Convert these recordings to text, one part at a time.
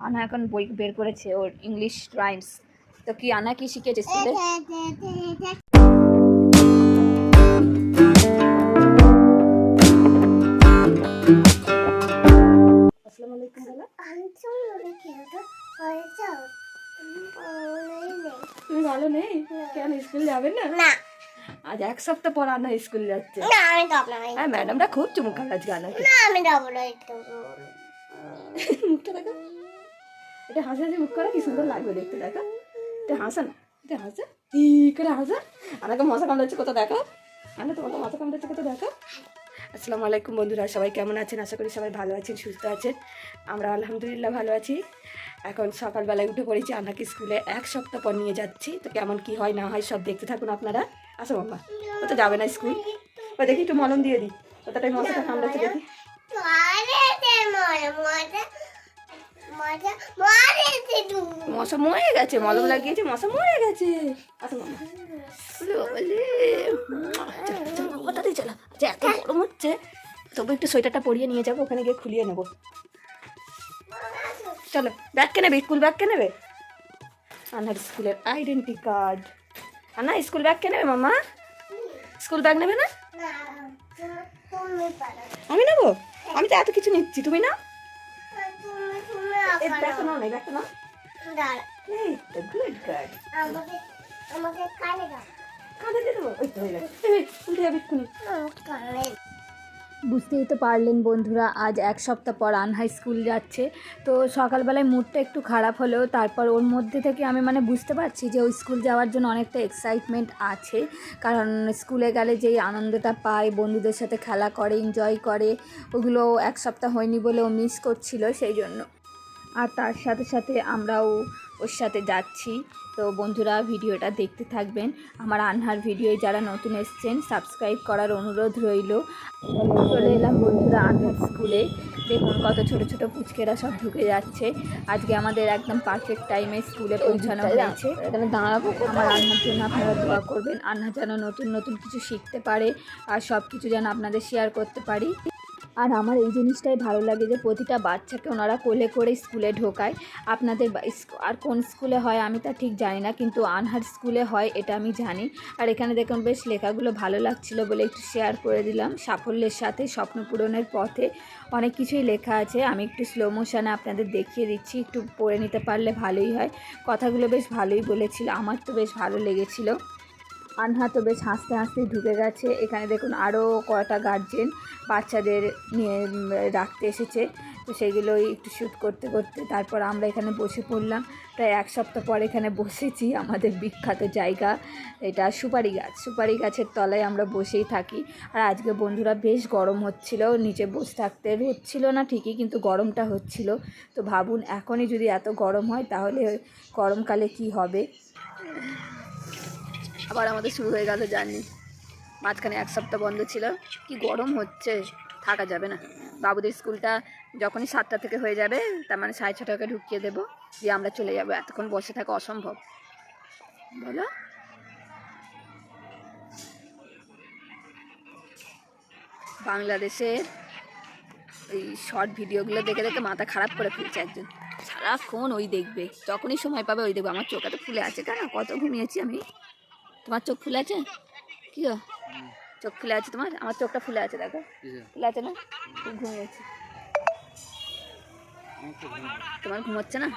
আনা এখন বই বের করেছে ওর ইংলিশ রাইমস তো কি আনা কি শিখেছে স্কুলে? ভালো নেই? কেন স্কুল যাবে না? আজ এক সপ্তাহ পর আনা স্কুল যাচ্ছে। না আমি যাব না। হ্যাঁ ম্যাডামটা খুব চুমুক আজকে আনাকে না আমি যাব না মুখটা দেখো। এটা হাসা যে মুখ করে, কি সুন্দর লাগবে দেখতে, দেখো। এটা হাসা না, এটা হাসা। ই করে হাসা? আমাকে মশা কামড়াচ্ছে কত দেখো? আমি তোমাকে মশা কামড়াচ্ছে কত দেখো? আসসালামু আলাইকুম বন্ধুরা, সবাই কেমন আছেন? আশা করি সবাই ভালো আছেন, সুস্থ আছেন। আমরা আলহামদুলিল্লাহ ভালো আছি। এখন সকালবেলায় উঠে পড়েছি আনাকে স্কুলে এক সপ্তাহ পর নিয়ে যাচ্ছি। তো কেমন কি হয়, না হয়, সব দেখতে থাকুন আপনারা। আসো মাম্মা ও তো যাবে না স্কুল। ও দেখি একটু মলম দিয়ে দিই। কতটাই মশাটা কামড়াচ্ছে, দেখি। মশা মরে গেছে মলম লাগিয়েছে মশা মরে গেছে। আসো মামা। চলো। যে এত গরম হচ্ছে। তবু একটু সোয়েটারটা পরিয়ে নিয়ে যাব ওখানে গিয়ে খুলিয়ে নেব। চলো ব্যাগ কে নেবে? স্কুল ব্যাগ কে নেবে? আনার স্কুলের আইডেন্টি কার্ড আনা স্কুল ব্যাগ কে নেবে মামা? স্কুল ব্যাগ নেবে না? আমি নেব? আমি তো এত কিছু নিচ্ছি তুমি না তুমি এই ব্যাগটা আপানো নাও না এই ব্যাগটা নাও দাঁড়া এই তো গুড গার্ড আমাকে আমাকে কানে দাও কাঁধে দিয়ে দেবো ওই তো হয়ে গেছে এই, উঠে যাবে এক্ষুনি। কানে বুঝতেই তো পারলেন বন্ধুরা আজ এক সপ্তাহ পর আনহাই স্কুল যাচ্ছে। তো সকালবেলায় মুডটা একটু খারাপ হলেও তারপর ওর মধ্যে থেকে আমি মানে বুঝতে পারছি যে ওই স্কুল যাওয়ার জন্য অনেকটা এক্সাইটমেন্ট আছে। কারণ স্কুলে গেলে যেই আনন্দটা পায় বন্ধুদের সাথে খেলা করে এনজয় করে ওগুলো এক সপ্তাহ হয়নি বলে ও মিস করছিল সেই জন্য। আর তার সাথে সাথে আমরাও ওর সাথে যাচ্ছি। তো বন্ধুরা ভিডিওটা দেখতে থাকবেন। আমার আনহার ভিডিও যারা নতুন এসছেন সাবস্ক্রাইব করার অনুরোধ রইল। চলে এলাম বন্ধুরা আনহার স্কুলে দেখুন কত ছোট ছোট পুচকেরা সব ঢুকে যাচ্ছে। আজকে আমাদের একদম পারফেক্ট টাইমে স্কুলে পৌঁছানো হয়েছে। দাঁড়াবো আমার আন্নার জন্য আপনারা দোয়া করবেন। আন্না যেন নতুন নতুন কিছু শিখতে পারে আর সব কিছু যেন আপনাদের শেয়ার করতে পারি। আর আমার এই জিনিসটাই ভালো লাগে যে প্রতিটা বাচ্চাকে ওনারা কোলে করে স্কুলে ঢোকায়। আপনাদের আর কোন স্কুলে হয় আমি তা ঠিক জানি না, কিন্তু আনহার স্কুলে হয় এটা আমি জানি। আর এখানে দেখুন বেশ লেখাগুলো ভালো লাগছিল বলে একটু শেয়ার করে দিলাম। সাফল্যের সাথে, স্বপ্ন পূরণের পথে অনেক কিছুই লেখা আছে। আমি একটু স্লো মোশনে আপনাদের দেখিয়ে দিচ্ছি, একটু পড়ে নিতে পারলে ভালোই হয়। কথাগুলো বেশ ভালোই বলেছিল, আমার তো বেশ ভালো লেগেছিলো। আনহা তো বেশ হাসতে হাসতে ঢুকে গেছে। এখানে দেখুন আরও কটা গার্জেন বাচ্চাদের নিয়ে রাখতে এসেছে। তো সেগুলোই একটু শ্যুট করতে করতে তারপর আমরা এখানে বসে পড়লাম। প্রায় এক সপ্তাহ পর এখানে বসেছি, আমাদের বিখ্যাত জায়গা। এটা সুপারি গাছ। সুপারি গাছের তলায় আমরা বসেই থাকি। আর আজকে বন্ধুরা বেশ গরম হচ্ছিল, নিচে বসে থাকতে রোদ ছিল না ঠিকই, কিন্তু গরমটা হচ্ছিল। তো ভাবুন, এখনই যদি এত গরম হয়, তাহলে গরমকালে কি হবে? আবার আমাদের শুরু হয়ে গেল জার্নি। মাঝখানে এক সপ্তাহ বন্ধ ছিল। কি গরম হচ্ছে, থাকা যাবে না। বাবুদের স্কুলটা যখনই সাতটা থেকে হয়ে যাবে, তার মানে সাড়ে ছটাকে ঢুকিয়ে দেবো। দিয়ে আমরা চলে যাব। এতক্ষণ বসে থাকা অসম্ভব। বলো। বাংলাদেশের এই শর্ট ভিডিওগুলো দেখে দেখে মাথা খারাপ করে ফেলছে একজন। সারাক্ষণ ওই দেখবে। যখনই সময় পাবে ওই দেখবে। আমার চোখ এত ফুলে আছে। কেন? কত ঘুমিয়েছি আমি? তোমার চোখ ফুলে আছে? কি চোখ ফুলে আছে তোমার? আমার চোখটা ফুলে আছে দেখো। ফুলে আছে না? খুব ঘুমিয়েছি তোমার ঘুমোচ্ছে না?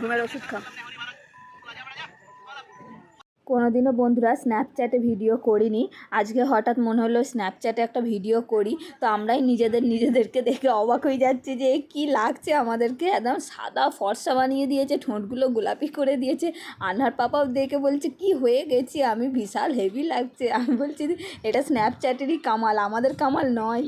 ঘুমের ওষুধ খাও। কোনোদিনও বন্ধুরা স্ন্যাপচ্যাটে ভিডিও করিনি। আজকে হঠাৎ মনে হলো স্ন্যাপচ্যাটে একটা ভিডিও করি। তো আমরাই নিজেদের নিজেদেরকে দেখে অবাক হয়ে যাচ্ছি যে কি লাগছে আমাদেরকে? একদম সাদা ফর্সা বানিয়ে দিয়েছে, ঠোঁটগুলো গোলাপি করে দিয়েছে। আনার পাপাও দেখে বলছে, কি হয়ে গেছি? আমি বিশাল হেভি লাগছে। আমি বলছি, এটা স্ন্যাপচ্যাটেরই কামাল, আমাদের কামাল নয়।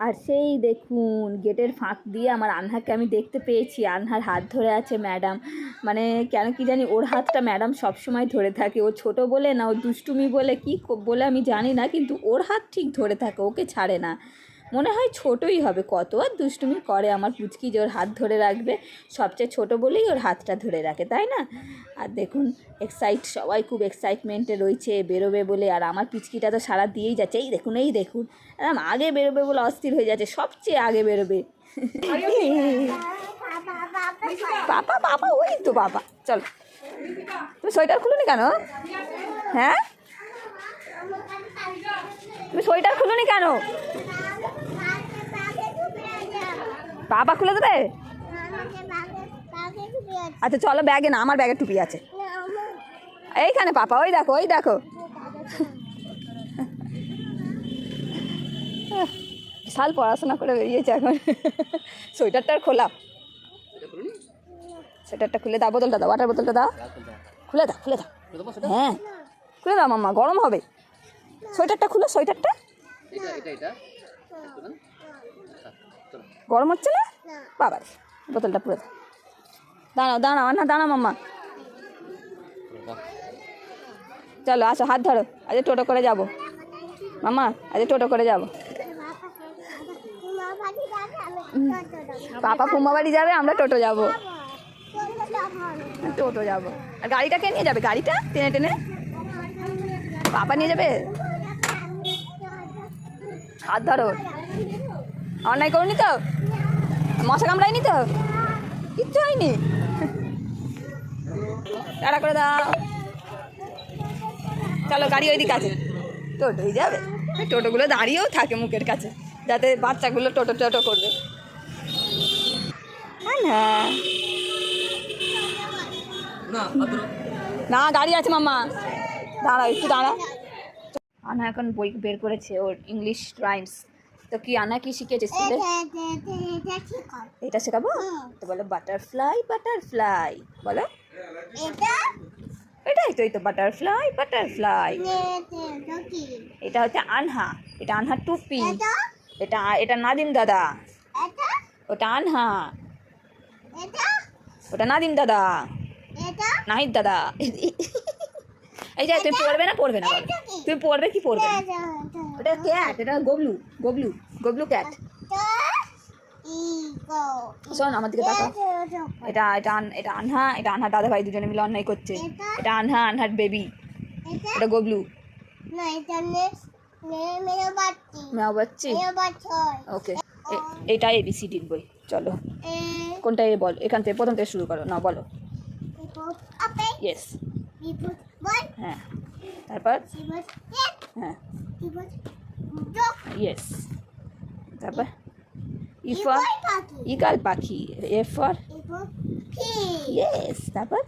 আর সেই দেখুন, গেটের ফাঁক দিয়ে আমার আনহাকে আমি দেখতে পেয়েছি। আনহার হাত ধরে আছে ম্যাডাম। মানে কেন কি জানি ওর হাতটা ম্যাডাম সব সময় ধরে থাকে। ও ছোট বলে না, ও দুষ্টুমি বলে কি বলে আমি জানি না, কিন্তু ওর হাত ঠিক ধরে থাকে, ওকে ছাড়ে না। মনে হয় ছোটই হবে। কত আর দুষ্টুমি করে, আমার পুচকি যে ওর হাত ধরে রাখবে, সবচেয়ে ছোট বলেই ওর হাতটা ধরে রাখে, তাই না? আর দেখুন এক্সাইট সবাই খুব এক্সাইটমেন্টে রয়েছে, বেরোবে বলে, আর আমার পিচকিটা তো সারা দিয়েই যাচ্ছে। এই দেখুন এই দেখুন, একদম আগে বেরোবে বলে অস্থির হয়ে যাচ্ছে, সবচেয়ে আগে বেরোবে। বাবা বাবা, ওই তো বাবা, চলো। তুমি সোয়েটার খুলুনি কেন? হ্যাঁ? তুমি সোয়েটার খুলুনি কেন? বাবা খুলে দেবে? আচ্ছা চলো ব্যাগে না, আমার ব্যাগে টুপি আছে। এইখানে পাপা, ওই দেখো ওই দেখো। বিশাল পড়াশোনা করে বেরিয়েছে এখন। সোয়েটারটা খোলা। সোয়েটারটা খুলে দাও, বোতলটা দাও ওয়াটার বোতলটা দাও। খুলে দাও খুলে দাও। হ্যাঁ খুলে দাও মাম্মা, গরম হবে। সোয়েটারটা খুলো, সোয়েটারটা। গরম হচ্ছে না? বাবা রে, বোতলটা পুরো দাঁড়াও দাঁড়াও না দাঁড়াও মাম্মা। চলো আসো হাত ধরো। আজ টোটো করে যাব। মামা আজ টোটো করে যাব। পাপা ফুম্মা বাড়ি যাবে আমরা টোটো যাব। টোটো যাব। আর গাড়িটা কে নিয়ে যাবে? গাড়িটা? টেনে টেনে? পাপা নিয়ে যাবে? হাত ধরো। অন্যায় করুনি তো? মশা কামড়ায়নি তো কিচ্ছু হয়নি? টাটা করে দাও। চলো, গাড়ি ওই ওইদিকে আছে। টোটোই যাবে। টোটোগুলো দাঁড়িয়েও থাকে মুখের কাছে, যাতে বাচ্চাগুলো টোটো টোটো করবে। হ্যাঁ না। গাড়ি আছে মামা দাঁড়া একটু দাঁড়া আনা এখন বই বের করেছে ওর ইংলিশ রাইমস তো কি আনা কি শিখেছে স্কুলে? এটা শেখাবো? তো বলো বাটারফ্লাই বাটারফ্লাই বলো। এটাই তো এই তো বাটারফ্লাই বাটারফ্লাই এটা হচ্ছে আনহা এটা আনহা টুপি। এটা? এটা নাদিম দাদা। ওটা আনহা। ওটা নাদিম দাদা। নাহিদ দাদা। এই যে তুমি পড়বে না পড়বে না তুমি পড়বে কি পড়বে? ওটা ক্যাট এটা গবলু গবলু গবলু ক্যাট শোন আমার দিকে তাকাও। এটা এটা আন- এটা আনহা এটা আনহা দাদা ভাই দুজনে মিলে অন্যায় করছে। এটা? আনহা আনহার বেবি এটা? গবলু। ওকে এটা এবিসিডির বই। চলো। কোনটা এ বল? এখান থেকে প্রথম থেকে শুরু করো। না বলো। ইয়েস হ্যাঁ। তারপর? হ্যাঁ। ইয়েস তারপর ই ফর ইকাল পাখি এ ফর ইয়েস তারপর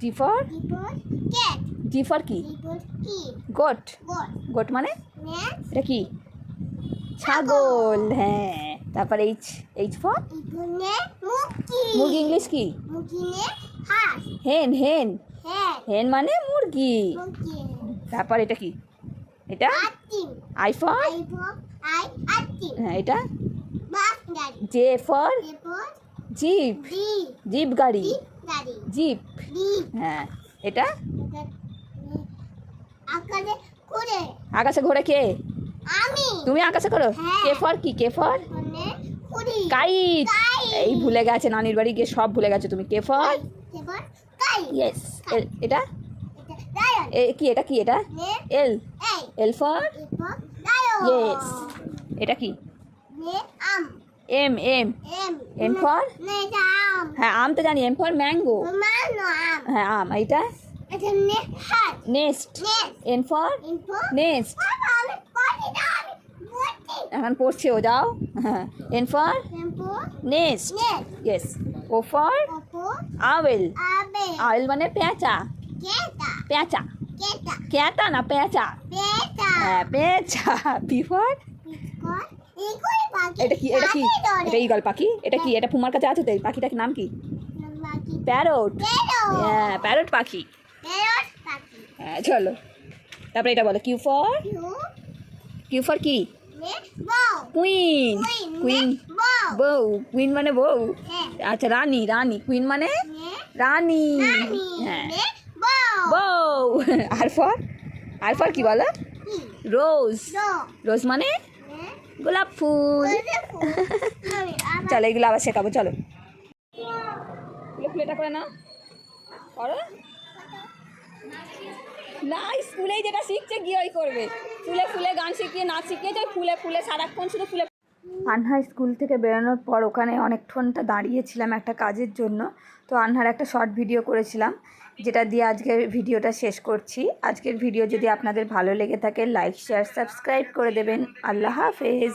ডি ফর ডি ফর কি গোট গোট মানে? এটা কি? ছাগল হ্যাঁ। তারপর এইচ এইচ ফর মুরগি ইংলিশ কি? হেন হেন হেন মানে মুরগি। তারপর এটা কি? এটা? আই ফর হ্যাঁ এটা? J for? জিপ। জিপ গাড়ি। জিপ হ্যাঁ এটা? আকাশে ঘোরে। কে? তুমি আকাশে করো হ্যাঁ। কে ফর কি? K for? কাইট। এই ভুলে গেছে নানির বাড়ি গিয়ে সব ভুলে গেছে। তুমি কে ফর? ইয়েস এটা? এ কি এটা কি এটা? এল এল ফর ইয়েস এটা কি? এম এম এম আম। হ্যাঁ আম তো জানি এম ফর ম্যাঙ্গো হ্যাঁ আম এটা? হাত। নেস্ট এন ফর নেস্ট এখন পড়ছে ও যাও। হ্যাঁ N for nest yes O for owl owl মানে পেঁচা। পেঁচা। ক্যাতা না পেঁচা হ্যাঁ পেঁচা বি ফর কর ইগুই পাখি? এটা কি এটা কি। এটা ইগল পাখি? এটা কি? এটা ফুমার কাছে আছে তো? এই পাখিটার নাম কি? প্যারট হ্যাঁ প্যারট পাখি। হ্যাঁ চলো। তারপরে এটা বলো কিউ ফর কিউ ফর কি? কুইন কুইন বউ কুইন মানে বউ? হ্যাঁ। আচ্ছা রানী রানী। কুইন মানে? রানী। হ্যাঁ। আর ফর? আর ফর কি বলো? রোজ। রোজ মানে? গোলাপ ফুল। চলো এগুলো আবার শেখাবো চলো। ফুলেটা করে নাও। করো। না স্কুলেই যেটা শিখছে গিয়ে ওই করবে। ফুলে ফুলে গান শিখিয়ে নাচ শিখিয়েছে ওই ফুলে ফুলে সারাক্ষণ শুধু ফুলে আনহা স্কুল থেকে বেরোনোর পর ওখানে অনেকক্ষণটা দাঁড়িয়েছিলাম একটা কাজের জন্য। তো আনহার একটা শর্ট ভিডিও করেছিলাম। যেটা দিয়ে আজকের ভিডিওটা শেষ করছি। আজকের ভিডিও যদি আপনাদের ভালো লেগে থাকে লাইক শেয়ার সাবস্ক্রাইব করে দেবেন। আল্লাহ হাফেজ।